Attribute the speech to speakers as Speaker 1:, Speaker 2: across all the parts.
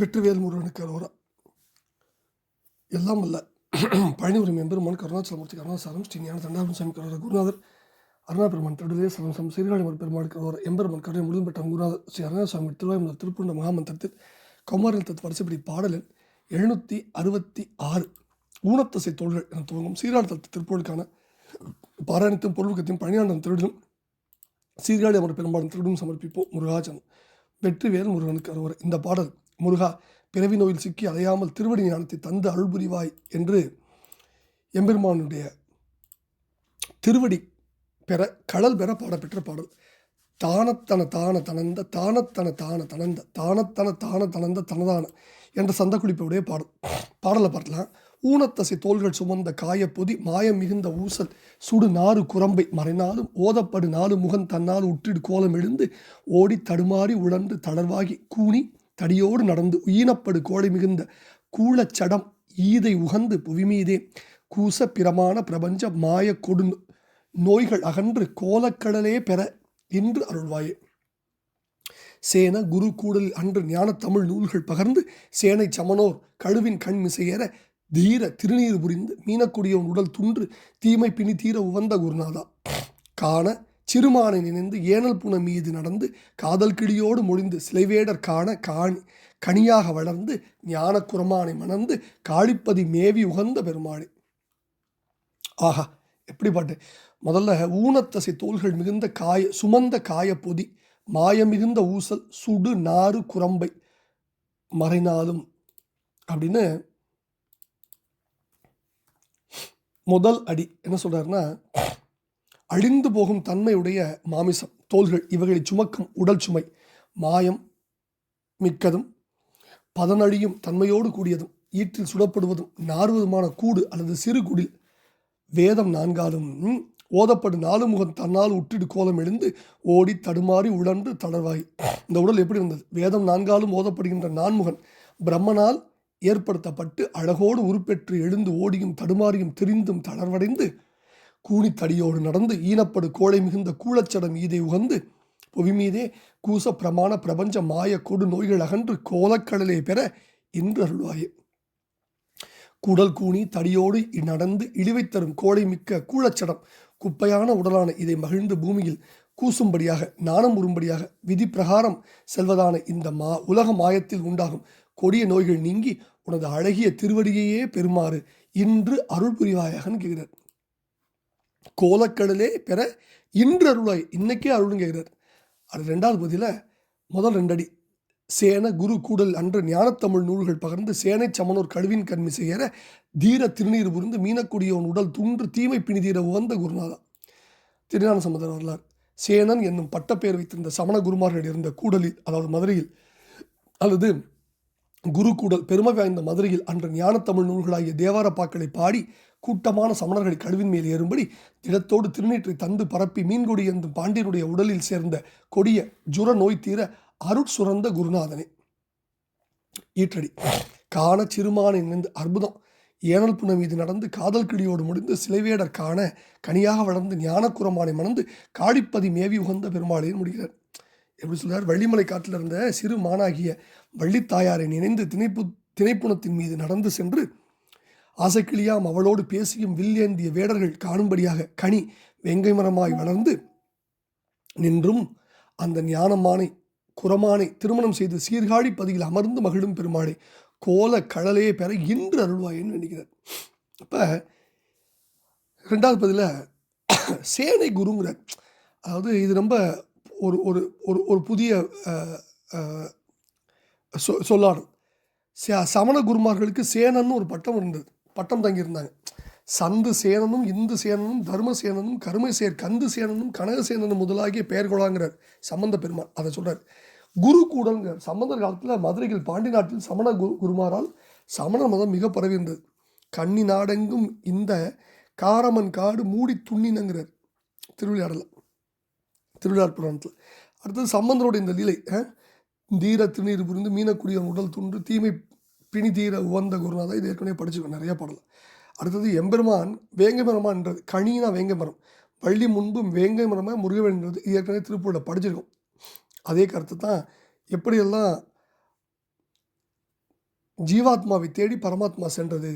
Speaker 1: வெற்றிவேல் முருகனுக்கு அரோரா எல்லாம் அல்ல பழனிபுரம் எம்பெருமான் கருணாச்சலமூர்த்தி கருணாசாரம் ஸ்ரீ ஞான தண்டாபுரம் சாமி கரோரா குருநாதர் அருணாபெருமான் திருடலே சரம் சீர்காழிமன் பெருமாள் கரோரா எம்பெருமான் கருணை முழுதும் பெற்ற குருநாதர் ஸ்ரீ அருணாசாமி திருவாயுமலர் திருப்பூண்ட மகாமந்திரத்தில் கௌமாரில் தத்து வரிசைப்படி பாடலில் எழுநூற்றி அறுபத்தி ஆறு ஊனத்தசை தோள்கள் என துவங்கும் சீரான தத்து திருப்பொருளுக்கான பாராயணத்தையும் பொருளுக்கத்தையும் பழனியாண்டன் திருடலும் சீர்காழி அவர் பெரும்பாலும் திருடும் சமர்ப்பிப்போம் முருகாச்சனம் வெற்றிவேல் முருகனுக்கு அறுவர் இந்த பாடல் முருகா பிறவி நோயில் சிக்கி அலையாமல் திருவடி ஞானத்தை தந்து அருள்புரிவாய் என்று எம்பெருமானுடைய திருவடி பெற கடல் பெற பாடப்பெற்ற பாடல் தானத்தன தான தனந்த தானத்தன தான தனந்த தானத்தன தான தனந்த தனதான என்ற சந்த குளிப்பவுடைய பாடல் பாடலை பார்க்கலாம் ஊனத்தசை தோள்கள் சுமந்த காயப்பொதி மாயம் மிகுந்த ஊசல் சுடு நாறு குரம்பை மறைநாளும் ஓதப்படு நாலு முகம் தன்னால் உற்றிடு கோலம் எழுந்து ஓடி தடுமாறி உழன்று தளர்வாகி கூணி தடியோடு நடந்து உயினப்படு கோழை மிகுந்த கூழச்சடம் ஈதை உகந்து புவிமீதே கூச பிரமான பிரபஞ்ச மாய கொடு நோய்கள் அகன்று கோலக்கடலே பெற என்று அருள்வாயே சேன குரு கூடல் அன்று ஞான தமிழ் நூல்கள் பகர்ந்து சேனை சமனோர் கழுவின் கண் மிசையேற தீர திருநீர் புரிந்து மீனக்குடியவன் உடல் துன்று தீமை பிணி தீர உவந்த குருநாதா காண சிறுமானை நினைந்து ஏனல் புன மீது நடந்து காதல் கிளியோடு முடிந்து சிலைவேடர் காண காணி கனியாக வளர்ந்து ஞான குரமானை மணந்து காளிப்பதி மேவி உகந்த பெருமாளே ஆஹா எப்படி பாட்டு முதல்ல ஊனத்தசை தோள்கள் மிகுந்த காய சுமந்த காய பொதி மாய மிகுந்த ஊசல் சுடு நாறு குரம்பை மறைநாளும் அப்படின்னு முதல் அடி என்ன சொல்கிறாருன்னா அழிந்து போகும் தன்மையுடைய மாமிசம் தோள்கள் இவைகளை சுமக்கும் உடல் சுமை மாயம் மிக்கதும் பதனழியும் தன்மையோடு கூடியதும் ஈற்றில் சுடப்படுவதும் நாறுவதுமான கூடு அல்லது சிறு குடில் வேதம் நான்காலும் ஓதப்படும் நாலு முகம் தன்னால் உற்றிடு கோலம் எழுந்து ஓடி தடுமாறி உழன்று தளர்வாய் இந்த உடல் எப்படி இருந்தது வேதம் நான்காலும் ஓதப்படுகின்ற நான்முகன் பிரம்மனால் ஏற்படுத்தப்பட்டு அழகோடு உருப்பெற்று எழுந்து ஓடியும் தடுமாறியும் திரிந்தும் தளர்வடைந்து கூணித்தடியோடு நடந்து ஈனப்படு கோழை மிகுந்த கூழச்சடம் ஈதை உகந்து புவிமீதே கூச பிரமாண பிரபஞ்ச மாய கொடு நோய்கள் அகன்று கோலக்கடலே பெற இன்று அருள்வாயே குடல் கூணி தடியோடு நடந்து இழிவை தரும் கோழை மிக்க கூழச்சடம் குப்பையான உடலான இதை மகிழ்ந்து பூமியில் கூசும்படியாக நாணம் உறும்படியாக விதி பிரகாரம் செல்வதான இந்த மா உலக மாயத்தில் உண்டாகும் கொடிய நோய்கள் நீங்கி உனது அழகிய திருவடியையே பெறுமாறு இன்று அருள் புரிவாயாகன்னு கேட்கிறார் கோலக்கடலே பெற இன்று அருளாய் இன்னைக்கே அருளுங்கிறார் அது ரெண்டாவது பதில முதல் ரெண்டடி சேன குரு கூடல் அன்று ஞானத்தமிழ் நூல்கள் பகர்ந்து சேனை சமனோர் கழுவின் கண்மி செய்கிற தீர திருநீர் புரிந்து மீனக்கூடியவன் உடல் துன்று தீமை பிணிதீர உகந்த குருநாதா திருஞான சமுதர் வரலார் சேனன் என்னும் பட்டப்பெயர் வைத்திருந்த சமண குருமார்கள் இருந்த கூடலில் அதாவது மதுரையில் அல்லது கூடல் பெருமை வாய்ந்த மதுரையில் அன்று ஞானத்தமிழ் நூல்களாகிய தேவார பாக்களை பாடி கூட்டமான சமணர்கள் கழுவின் மேல் ஏறும்படி திடத்தோடு திருநீற்றை தந்து பரப்பி மீன்கொடி என்றும் பாண்டியனுடைய உடலில் சேர்ந்த கொடிய ஜுர நோய் தீர அருட்சுரந்த குருநாதனே ஈற்றடி காண சிறுமானை நின்று அற்புதம் ஏனல் புன மீது நடந்து காதல் கிளியோடு முடிந்து சிலைவேடர் காண கனியாக வளர்ந்து ஞானக்குரமானை மணந்து காடிப்பதி மேவி உகந்த பெருமாளையும் முடிகிறார் எப்படி சொல்கிறார் வள்ளிமலை காட்டில் இருந்த சிறு மானாகிய வள்ளித்தாயாரை நினைந்து திணைப்பு திணைப்புணத்தின் மீது நடந்து சென்று ஆசைக்கிளியாம் அவளோடு பேசியும் வில்லேந்திய வேடர்கள் காணும்படியாக கனி வெங்கை மரமாய் வளர்ந்து நின்றும் அந்த ஞானமானை குரமானை திருமணம் செய்து சீர்காழி பதியில் அமர்ந்து மகிழும் பெருமாளை கோல கழலையே பெற இன்று அருள்வாயின்னு நினைக்கிறார் அப்போ ரெண்டாவது பதில் சேனை குருங்கிறார் அதாவது இது ரொம்ப ஒரு ஒரு ஒரு ஒரு புதிய சொ சொல்லாடல் சமண குருமார்களுக்கு சேனன்னு ஒரு பட்டம் இருந்தது பட்டம் தங்கியிருந்தாங்க சந்து சேனனும் இந்து சேனனும் தர்ம சேனனும் கருமை சேர் கந்து சேனனும் கனக சேனனும் முதலாகிய பெயர் சம்பந்த பெருமாள் அதை சொல்கிறார் குரு குருகூடல்ங்கிறார் சம்பந்தர் காலத்தில் மதுரையில் பாண்டி நாட்டில் சமண குரு குருமாரால் சமண மதம் மிக பரவி இருந்தது கண்ணி நாடெங்கும் இந்த காரமன் காடு மூடி துண்ணினங்கிறார் திருவிழாடல திருவிழா புராணத்தில் அடுத்தது சம்பந்தருடைய இந்த லீலை தீர திருநீர் புரிந்து மீனக்குடியன் உடல் துண்டு தீமை பிணி தீர உவந்த குருநாதா இது ஏற்கனவே படிச்சுக்கோ நிறையா பாடலாம் அடுத்தது எம்பெருமான் வேங்கமரமான்றது கனினா வேங்கமரம் வள்ளி முன்பும் வேங்கமரமாக முருகவேன்றது இது ஏற்கனவே திருப்பூரில் படிச்சிருக்கோம் அதே கருத்து தான் எப்படியெல்லாம் ஜீவாத்மாவை தேடி பரமாத்மா சென்றது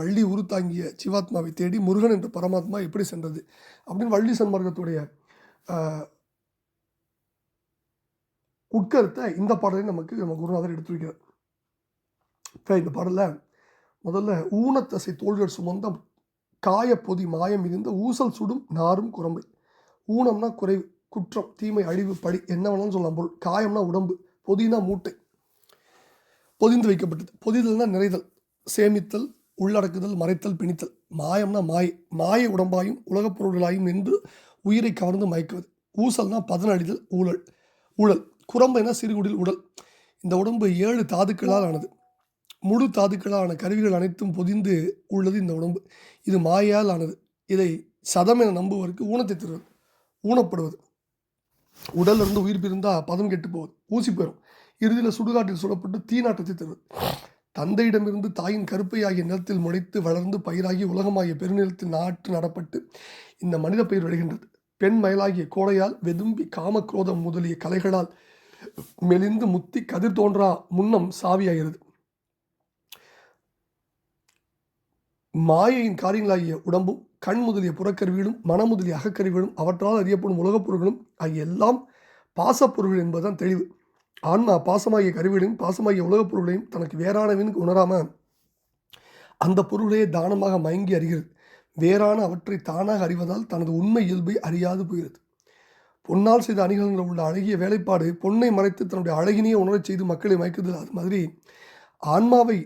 Speaker 1: வள்ளி உருத்தாங்கிய ஜீவாத்மாவை தேடி முருகன் என்ற பரமாத்மா எப்படி சென்றது அப்படின்னு வள்ளி சன்மார்க்கத்துடைய உட்கருத்தை இந்த பாடலையும் நமக்கு நம்ம குருநாதர் எடுத்து வைக்கிறார் இந்த பாடல முதல்ல ஊனத்தசை தோள்கள் சுமந்தம் காயப்பொதி மாயம் மிகுந்த ஊசல் சுடும் நாரும் குரம்பை ஊனம்னா குறைவு குற்றம் தீமை அழிவு படி என்ன வேணாலும் சொல்லலாம் பொருள் காயம்னா உடம்பு பொதினா மூட்டை பொதிந்து வைக்கப்பட்டது பொதிதல்னா நிறைதல் சேமித்தல் உள்ளடக்குதல் மறைத்தல் பிணித்தல் மாயம்னா மாய மாய உடம்பாயும் உலகப் பொருள்களாயும் நின்று உயிரை கவர்ந்து மயக்குவது ஊசல்னா பதனடிதல் ஊழல் ஊழல் குரம்பைனா சிறுகுடில் உடல் இந்த உடம்பு ஏழு தாதுக்களால் ஆனது முழு தாதுக்களான கருவிகள் அனைத்தும் பொதிந்து உள்ளது இந்த உடம்பு இது மாயால் ஆனது இதை சதம் என நம்புவதற்கு ஊனத்தை தருவது ஊனப்படுவது உடல்ல இருந்து உயிர் பிரிந்தால் பதம் கெட்டு போவது ஊசி போயிடும் இறுதியில் சுடுகாட்டில் சுடப்பட்டு தீநாட்டத்தை தருவது தந்தையிடமிருந்து தாயின் கருப்பை ஆகிய நிலத்தில் முளைத்து வளர்ந்து பயிராகி உலகமாகிய பெருநிலத்தில் நாற்று நடப்பட்டு இந்த மனித பயிர் வருகின்றது பெண் மயிலாகிய கோடையால் வெதும்பி காமக்ரோதம் முதலிய கலைகளால் மெலிந்து முத்தி கதிர் தோன்றா முன்னம் சாவியாகிறது மாயையின் காரியங்களாகிய உடம்பும் கண் முதலிய புறக்கருவிகளும் மனம் முதலிய அகக்கருவிகளும் அவற்றால் அறியப்படும் உலகப் பொருள்களும் ஆகிய எல்லாம் பாசப்பொருள் என்பதுதான் தெளிவு ஆன்மா பாசமாகிய கருவிகளையும் பாசமாகிய உலகப் பொருளையும் தனக்கு வேறானவனுக்கு உணராமல் அந்த பொருளையே தானமாக மயங்கி அறிகிறது வேறான அவற்றை தானாக அறிவதால் தனது உண்மை இயல்பை அறியாது போகிறது பொன்னால் செய்த அணிகளில் உள்ள அழகிய வேலைப்பாடு பொன்னை மறைத்து தன்னுடைய அழகினையே உணரச் செய்து மக்களை மயக்குதல் அது மாதிரி ஆன்மாவை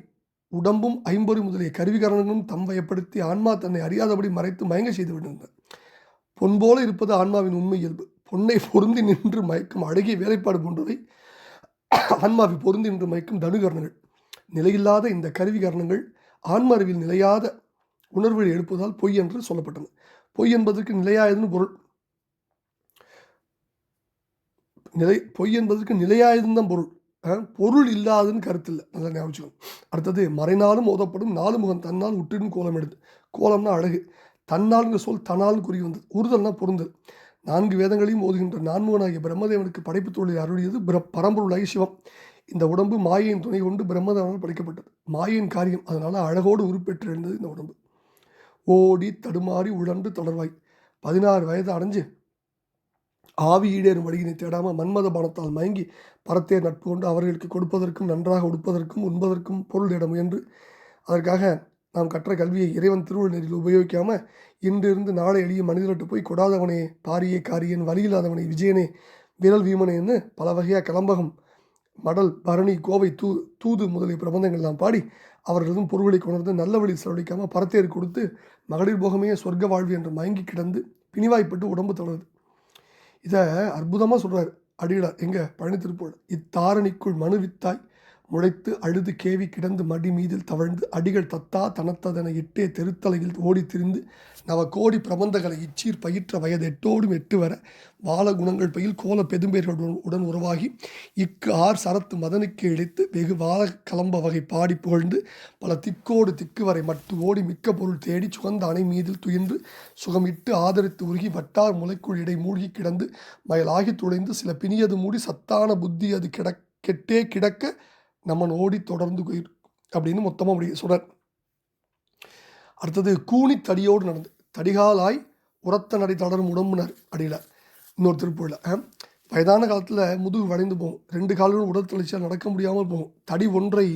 Speaker 1: உடம்பும் ஐம்பொறி முதலிய கருவிகரணங்களும் தம் வயப்படுத்தி ஆன்மா தன்னை அறியாதபடி மறைத்து மயங்க செய்து விடுகின்றன பொன் போல இருப்பது ஆன்மாவின் உண்மை இயல்பு பொன்னை பொருந்தி நின்று மயக்கும் அழகிய வேலைப்பாடு போன்றவை ஆன்மாவை பொருந்தி நின்று மயக்கும் தனுகரணங்கள் நிலையில்லாத இந்த கருவிகரணங்கள் ஆன்மறிவில் நிலையாத உணர்வுகள் எழுப்புவதால் பொய் என்று சொல்லப்பட்டன பொய் என்பதற்கு நிலையாயதுன்னு பொருள் நிலை பொய் என்பதற்கு நிலையாயதுன்னு தான் பொருள் பொருள் இல்லாதுன்னு கருத்து இல்லை நல்லா ஞாபகம் அடுத்தது மறைநாளும் மோதப்படும் நாலு முகம் தன்னால் விட்டுன்னு கோலம் எடுத்து கோலம்னா அழகு தன்னால்ங்கிற சொல் தன்னாலும் குறி வந்தது உறுதல்னா பொருந்தல் நான்கு வேதங்களையும் ஓதுகின்ற நான்முகனாகிய பிரம்மதேவனுக்கு படைப்பு தொழிலை அருளியது பிர பரம்பொருள் சிவம் இந்த உடம்பு மாயையின் துணை கொண்டு பிரம்மதேவனால் படைக்கப்பட்டது மாயையின் காரியம் அதனால் அழகோடு உருப்பெற்று இந்த உடம்பு ஓடி தடுமாறி உழன்று தொடர்வாய் பதினாறு வயது அடைஞ்சு ஆவி ஈடேறும் வழியினை தேடாமல் மன்மத பானத்தால் மயங்கி பரத்தே நட்பு கொண்டு அவர்களுக்கு கொடுப்பதற்கும் நன்றாக உடுப்பதற்கும் உண்பதற்கும் பொருள் இடம் முயன்று அதற்காக நாம் கற்ற கல்வியை இறைவன் திருவள்ளுவரில் உபயோகிக்காமல் இன்றிருந்து நாளை எளிய மனிதர்கிட்ட போய் கொடாதவனே பாரிய காரியன் வழியில்லாதவனே விஜயனே விரல் வீமனேன்னு பல வகையாக கலம்பகம் மடல் பரணி கோவை தூ தூது முதலிய பிரபந்தங்கள்லாம் பாடி அவர்களிடம் பொருள்களை கொணர்ந்து நல்ல வழி செலவழிக்காமல் பரத்தேர் கொடுத்து மகளிர் போகமே சொர்க்க வாழ்வு என்று மயங்கி கிடந்து பிணிவாய்ப்பட்டு உடம்பு தொடருது இதை அற்புதமாக சொல்கிறார் அடிகளார் எங்கே பழனி திருப்பூர் இத்தாரணிக்குள் மனுவித்தாய் முளைத்து அழுது கேவி கிடந்து மடி மீதில் தவழ்ந்து அடிகள் தத்தா தனத்ததென எட்டே தெருத்தலையில் ஓடி திரிந்து நவ கோடி பிரபந்தகளை இச்சீர் பயிற்ற வயது எட்டோடும் எட்டு வர வால குணங்கள் பயில் கோல பெதும்பேர்களுடன் உடன் உறவாகி இக்கு ஆர் சரத்து மதனுக்கு இழைத்து வெகு வால கலம்ப வகை பாடி புகழ்ந்து பல திக்கோடு திக்கு வரை மட்டு ஓடி மிக்க பொருள் தேடி சுகந்த அணை மீதில் துயின்று சுகமிட்டு ஆதரித்து உருகி வட்டார் முளைக்குள் இடை மூழ்கி கிடந்து மயலாகி துளைந்து சில பிணியது மூடி சத்தான புத்தி அது கிடக்கெட்டே கிடக்க நம்ம ஓடி தொடர்ந்து உயிர் அப்படின்னு மொத்தமாக அப்படி சொல்கிறார் அடுத்தது கூணி தடியோடு நடந்து தடிகாலாய் உரத்த நடை தொடரும் உடம்புனார் அடியில் இன்னொரு திருப்பூரில் வயதான காலத்தில் முதுகு வளைந்து போகும் ரெண்டு காலிலும் உடல் தளர்ச்சியாக நடக்க முடியாமல் போகும் தடி ஒன்றை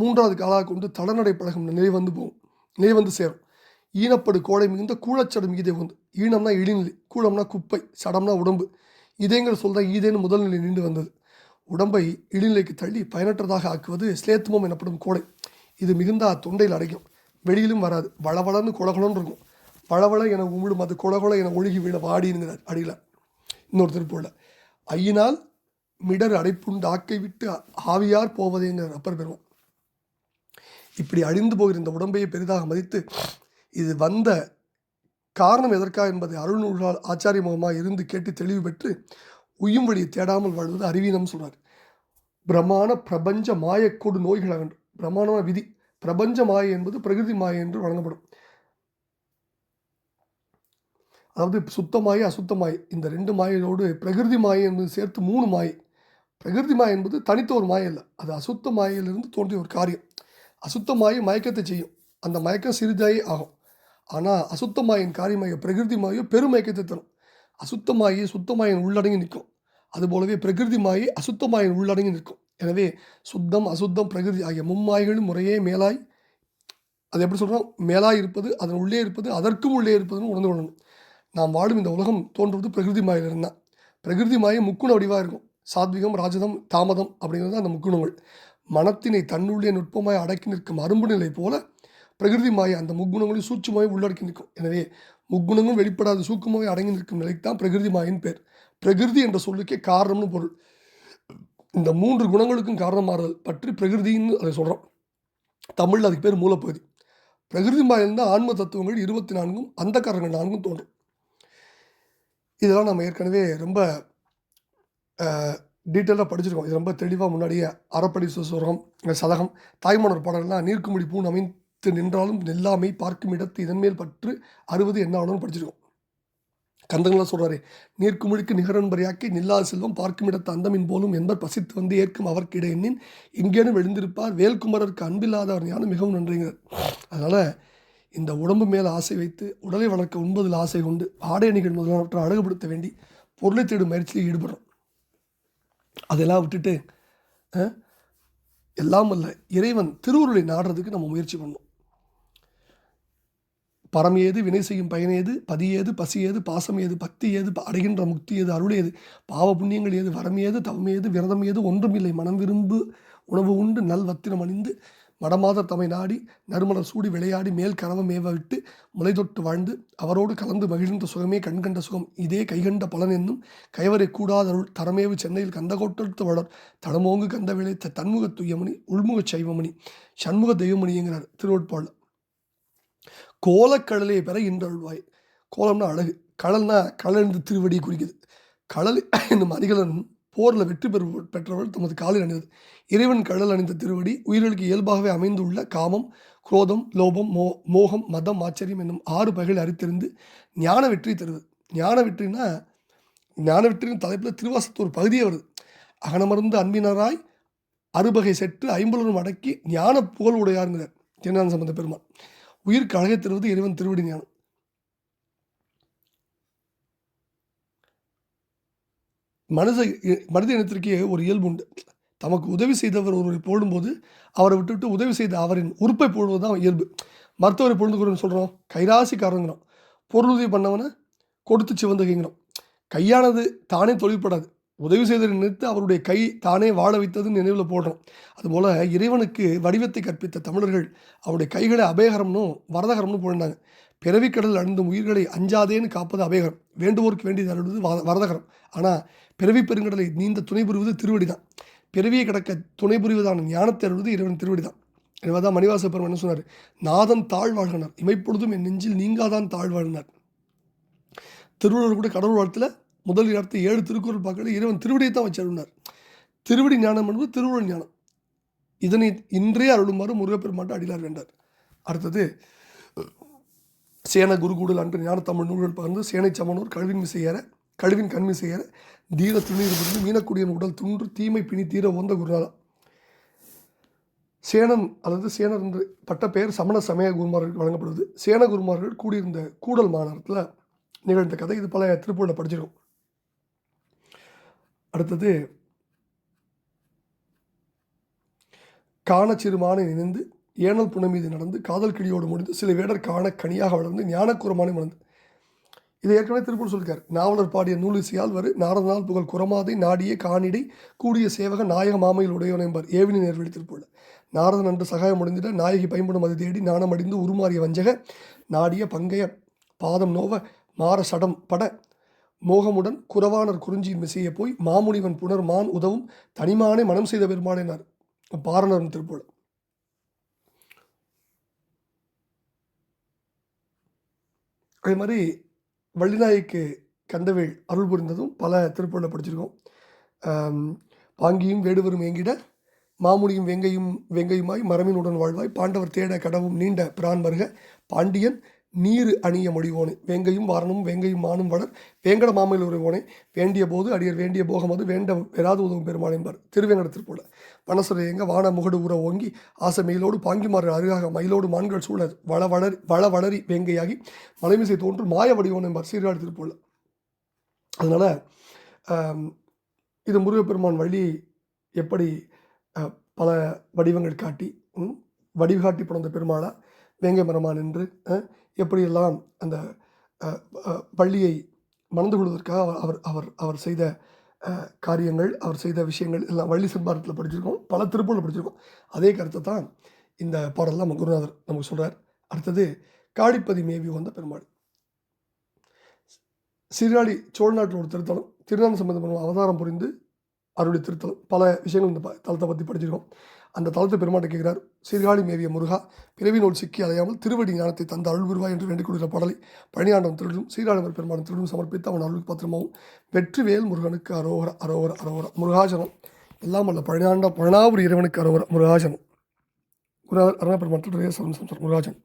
Speaker 1: மூன்றாவது காலாக கொண்டு தடநடை பழகம் நிலை வந்து போகும் நிலை வந்து சேரும் ஈனப்படு கோடை மிகுந்த கூழச்சடம் ஈதை வந்து ஈனம்னா இழிநிலை கூழம்னா குப்பை சடம்னா உடம்பு இதேங்கிற சொல்கிற ஈதேன்னு முதல் நிலை நின்று வந்தது உடம்பை இடிநிலைக்கு தள்ளி பயனற்றதாக ஆக்குவது ஸ்லேத்துமம் எனப்படும் கோடை இது மிகுந்த தொண்டையில் அடைக்கும் வெளியிலும் வராது வளவளன்னு குளகுளன்னு இருக்கும் வளவள என உமிழும் அது குளகுள என ஒழுகி வீழ வாடினுங்கிறார் அடியில் இன்னொரு திருப்பூரில் ஐயினால் மிடர் அடைப்புண்டு ஆக்கை விட்டு ஆவியார் போவதேங்கிற அப்பர் பெறுவோம் இப்படி அழிந்து போகிற இந்த உடம்பையை பெரிதாக மதித்து இது வந்த காரணம் எதற்கா என்பதை ஆச்சாரிய ஆச்சாரியமாக இருந்து கேட்டு தெளிவு பெற்று உயும் வழியை தேடாமல் வாழ்வது அறிவீனம் சொல்கிறார் பிரமாண பிரபஞ்ச மாயக்கோடு நோய்கள் வேண்டும் பிரமாணமான விதி பிரபஞ்ச மாயை என்பது பிரகிருதி மாயை என்று வழங்கப்படும் அதாவது சுத்த மாயை அசுத்த இந்த ரெண்டு மாயோடு பிரகிருதி மாயை என்பது சேர்த்து மூணு மாய் பிரகிருதி மாய என்பது தனித்த ஒரு மாய அல்ல அது அசுத்த மாயிலிருந்து தோன்றிய ஒரு காரியம் அசுத்த மாயை மயக்கத்தை செய்யும் அந்த மயக்கம் சிறிதாயே ஆகும் ஆனால் அசுத்த மாயின் காரியமாக பிரகிருதி மாயோ பெருமயக்கத்தை தரும் அசுத்தமாகி சுத்தமாயின் உள்ளடங்கி நிற்கும் அதுபோலவே பிரகிருதிமாயி அசுத்தமாயின் உள்ளடங்கி நிற்கும் எனவே சுத்தம் அசுத்தம் பிரகிருதி ஆகிய மும்மாய்களும் முறையே மேலாய் அது எப்படி சொல்கிறோம் மேலாய் இருப்பது அதன் உள்ளே இருப்பது அதற்கும் உள்ளே இருப்பதுன்னு உணர்ந்து கொள்ளணும் நாம் வாழும் இந்த உலகம் தோன்றுவது பிரகிருதி மாயிலிருந்து தான் பிரகிருதி மாய முக்குண வடிவாக இருக்கும் சாத்விகம் ராஜதம் தாமதம் அப்படிங்கிறது அந்த முக்குணங்கள் மனத்தினை தன்னுள்ளே நுட்பமாய் அடக்கி நிற்கும் அரும்பு நிலை போல பிரகிருதி மாய அந்த முக்குணங்களையும் சூட்சமாய் உள்ளடக்கி நிற்கும் எனவே முக்குணமும் வெளிப்படாத சூக்குமாய் அடங்கி நிற்கும் நிலைக்கு தான் பிரகிருதி மாயின் பேர் பிரகிருதி என்ற சொல்லுக்கே காரணம்னு பொருள் இந்த மூன்று குணங்களுக்கும் காரணமாறுதல் பற்றி பிரகிருதின்னு அதை சொல்கிறோம் தமிழில் அதுக்கு பேர் மூலப்பகுதி பிரகிருதி மாயிலிருந்து தான் ஆன்ம தத்துவங்கள் இருபத்தி நான்கும் அந்த காரணங்கள் நான்கும் தோன்றும் இதெல்லாம் நம்ம ஏற்கனவே ரொம்ப டீட்டெயிலாக படிச்சிருக்கோம் இது ரொம்ப தெளிவாக முன்னாடியே அறப்படி சுசுரம் சதகம் தாய்மணர் பாடல்னால் நீர்க்குமுடி பூ நமின் பத்து நின்றாலும் நெல்லாமை பார்க்கும் இடத்து இதன்மேல் பற்று அறுபது என்ன ஆனாலும் படிச்சிருக்கோம் கந்தங்களாக சொல்கிறாரு நீர்க்குமிழுக்கு நிகரன்பரையாக்கி நில்லாத செல்வம் பார்க்கும் இடத்து அந்தமின் போலும் என்பர் பசித்து வந்து ஏற்கும் அவர்க்கு இடையென்னின் இங்கேனும் எழுந்திருப்பார் வேல்குமரருக்கு அன்பில்லாதவர் ஞானம் மிகவும் நன்றிங்க அதனால் இந்த உடம்பு மேலே ஆசை வைத்து உடலை வளர்க்க உண்பதில் ஆசை கொண்டு ஆடை அணிகள் முதலானவற்றை அழகுபடுத்த வேண்டி பொருளை தேடும் முயற்சியில் ஈடுபடுறோம் அதெல்லாம் விட்டுட்டு எல்லாம் அல்ல இறைவன் திருவுருளை நாடுறதுக்கு நம்ம முயற்சி பண்ணணும் பரம் ஏது வினை செய்யும் பயன் ஏது பதி ஏது பசி ஏது பாசம் ஏது பக்தி ஏது அடைகின்ற முக்தி ஏது அருள் ஏது பாவ புண்ணியங்கள் ஏது வரம் ஏது தவம் ஏது விரதம் ஏது ஒன்றும் இல்லை மனம் விரும்பு உணவு உண்டு நல் வத்திரம் அணிந்து மடமாத தமை நாடி நறுமலர் சூடி விளையாடி மேல் கனவு ஏவ விட்டு தொட்டு வாழ்ந்து அவரோடு கலந்து மகிழ்ந்த சுகமே கண்கண்ட சுகம் இதே கைகண்ட பலன் என்னும் கைவரை அருள் தரமேவு சென்னையில் கந்தகோட்டத்து வளர் தடமோங்கு கந்த விளைத்த தன்முக துயமணி உள்முக சைவமணி சண்முக தெய்வமணி என்கிறார் திருவட்பாளர் கோலக்கடலை பெற இன்றழ்வாய் கோலம்னா அழகு கடல்னா என்று திருவடி குறிக்குது கடல் என்னும் அணிகலன் போரில் வெற்றி பெறு பெற்றவள் தமது காலில் அணிந்தது இறைவன் கடல் அணிந்த திருவடி உயிர்களுக்கு இயல்பாகவே அமைந்துள்ள காமம் குரோதம் லோபம் மோ மோகம் மதம் ஆச்சரியம் என்னும் ஆறு பகைகள் அறித்திருந்து ஞான வெற்றி தருவது ஞான வெற்றினா ஞான வெற்றியின் தலைப்பில் திருவாசத்து ஒரு பகுதியே வருது அகனமருந்து அன்பினராய் அறுபகை செற்று ஐம்பலரும் அடக்கி ஞான புகழ் உடையாருங்கிறார் தென்னான் சம்பந்த பெருமான் உயிருக்கு அழகை தருவது இறைவன் திருவடி ஞானம் மனித மனித இனத்திற்கே ஒரு இயல்பு உண்டு தமக்கு உதவி செய்தவர் ஒருவரை போடும்போது அவரை விட்டுவிட்டு உதவி செய்த அவரின் உறுப்பை போடுவது தான் இயல்பு மருத்துவரை பொழுதுகிறோன்னு சொல்கிறோம் கைராசிக்காரங்கிறோம் பொருளுதவி பண்ணவனை கொடுத்து சிவந்தகைங்கிறோம் கையானது தானே தொழில்படாது உதவி செய்ததை நினைத்து அவருடைய கை தானே வாழ வைத்தது நினைவில் போடுறோம் அதுபோல் இறைவனுக்கு வடிவத்தை கற்பித்த தமிழர்கள் அவருடைய கைகளை அபேகரம்னும் வரதகரம்னு பிறவி கடல் அணிந்தும் உயிர்களை அஞ்சாதேன்னு காப்பது அபேகரம் வேண்டுவோருக்கு வேண்டியது அருள்வது வரதகரம் ஆனால் பிறவி பெருங்கடலை நீந்த துணை புரிவது திருவடி தான் பிறவியை கிடக்க துணை புரிவதான ஞானத்தை அழுவது இறைவன் திருவடி தான் எனவே தான் என்ன சொன்னார் நாதன் தாழ்வாழ்கினார் இமைப்பொழுதும் என் நெஞ்சில் நீங்காதான் தாழ்வாழ்கினார் திருவள்ளுவர் கூட கடவுள் வாழ்த்தில் முதல் இடத்து ஏழு திருக்குறள் பார்க்கல இறைவன் திருவிடியை தான் வச்சிருந்தார் திருவிடி ஞானம் என்பது திருவுருள் ஞானம் இதனை இன்றே அருளுமாறு முருகப்பெருமாட்டை அடிலார் வேண்டார் அடுத்தது சேன குருகூடல் அன்று ஞான தமிழ் நூல்கள் பகிர்ந்து சேனை சமனூர் கழிவின் மிசையற கழுவின் கண்மி செய்யற தீர துணியிலிருந்து மீனக்குடியின் உடல் துன்று தீமை பிணி தீர உந்த குருநாதா சேனன் அதாவது சேனர் என்று பட்ட பெயர் சமண சமய குருமார்கள் வழங்கப்படுவது சேன குருமார்கள் கூடியிருந்த கூடல் மாநகரத்தில் நிகழ்ந்த கதை இது பல திருப்பூரில் படிச்சிருக்கோம் அடுத்தது காண சிறுமானை நினைந்து ஏனல் புனை மீது நடந்து காதல் கிடியோடு முடிந்து சில வேடர் காண கனியாக வளர்ந்து ஞானக்குரமானை வளர்ந்து இதை ஏற்கனவே திருப்பூர் சொல்கிறார் நாவலர் பாடிய நூல் வரு நாரதனால் புகழ் குரமாதை நாடிய காணிடை கூடிய சேவக நாயக மாமையில் உடையவன் என்பார் ஏவினி நேர்வழி திருப்பூரில் நாரதன் அன்று சகாயம் முடிந்திட நாயகி பயன்படும் அது தேடி நாணம் அடிந்து உருமாறிய வஞ்சக நாடிய பங்கைய பாதம் நோவ மாற சடம் பட மோகமுடன் குறவானர் குறிஞ்சியின் மிசைய போய் மாமுனிவன் புனர் மான் உதவும் தனிமானே மனம் செய்த பெருமானேனார் பாரணரும் திருப்போல அதே மாதிரி வள்ளிநாய்க்கு கந்தவேள் அருள் புரிந்ததும் பல திருப்பூரில் படிச்சிருக்கோம் பாங்கியும் வேடுவரும் எங்கிட மாமுனியும் வெங்கையும் வெங்கையுமாய் மரமின் உடன் வாழ்வாய் பாண்டவர் தேட கடவும் நீண்ட பிரான் வருக பாண்டியன் நீர் அணிய முடிவோனே வேங்கையும் வாரணும் வேங்கையும் மானும் வளர் வேங்கட மாமையில் உருவோனே வேண்டிய போது அடியர் வேண்டிய போகம் அது வேண்ட பெறாது உதவும் பெருமானென்பார் திருவேங்கடத்தில் போல பனசுரை எங்க வான முகடு உற ஓங்கி ஆசை மயிலோடு பாங்கிமாறு அருகாக மயிலோடு மான்கள் சூழ வள வளரி வள வளரி வேங்கையாகி மலைமிசை தோன்று மாய வடிவோன் என்பார் சீர்காழத்தில் போல அதனால் இது முருகப்பெருமான் வழி எப்படி பல வடிவங்கள் காட்டி வடிவு காட்டி பிறந்த பெருமாளா வேங்கை மரமான் என்று எப்படியெல்லாம் அந்த பள்ளியை மணந்து கொள்வதற்காக அவர் அவர் அவர் செய்த காரியங்கள் அவர் செய்த விஷயங்கள் எல்லாம் வள்ளி சிம்பாரத்தில் படிச்சிருக்கோம் பல திருப்பூரில் படிச்சிருக்கோம் அதே கருத்தை தான் இந்த பாடல் நம்ம குருநாதர் நமக்கு சொல்கிறார் அடுத்தது காடிப்பதி மேவி வந்த பெருமாள் சீர்காழி சோழநாட்டில் ஒரு திருத்தலம் திருநாள் சம்பந்தமான அவதாரம் புரிந்து அவருடைய திருத்தலம் பல விஷயங்கள் இந்த தளத்தை பற்றி படிச்சிருக்கோம் அந்த தளத்தை பெருமாட்டை கேட்கிறார் சீர்காழி மேவிய முருகா பிறவி நூல் சிக்கி அலையாமல் திருவடி ஞானத்தை தந்த அருள் குருவா என்று வேண்டிக் கொடுக்கிற பாடலை பழனியாண்டம் திருடும் சீராளவர் பெருமாடம் திருடும் சமர்ப்பித்து அவன் அருளுக்கு பத்திரமாவும் வெற்றிவேல் முருகனுக்கு அரோகர அரோகர அரோகர முருகாசனம் எல்லாம் அல்ல பழனியாண்டம் பழனாவூர் இறைவனுக்கு அரோகர முருகாசனம் குரு அருணா பெருமாட்டம் முருகாசனம் முருகாசனம்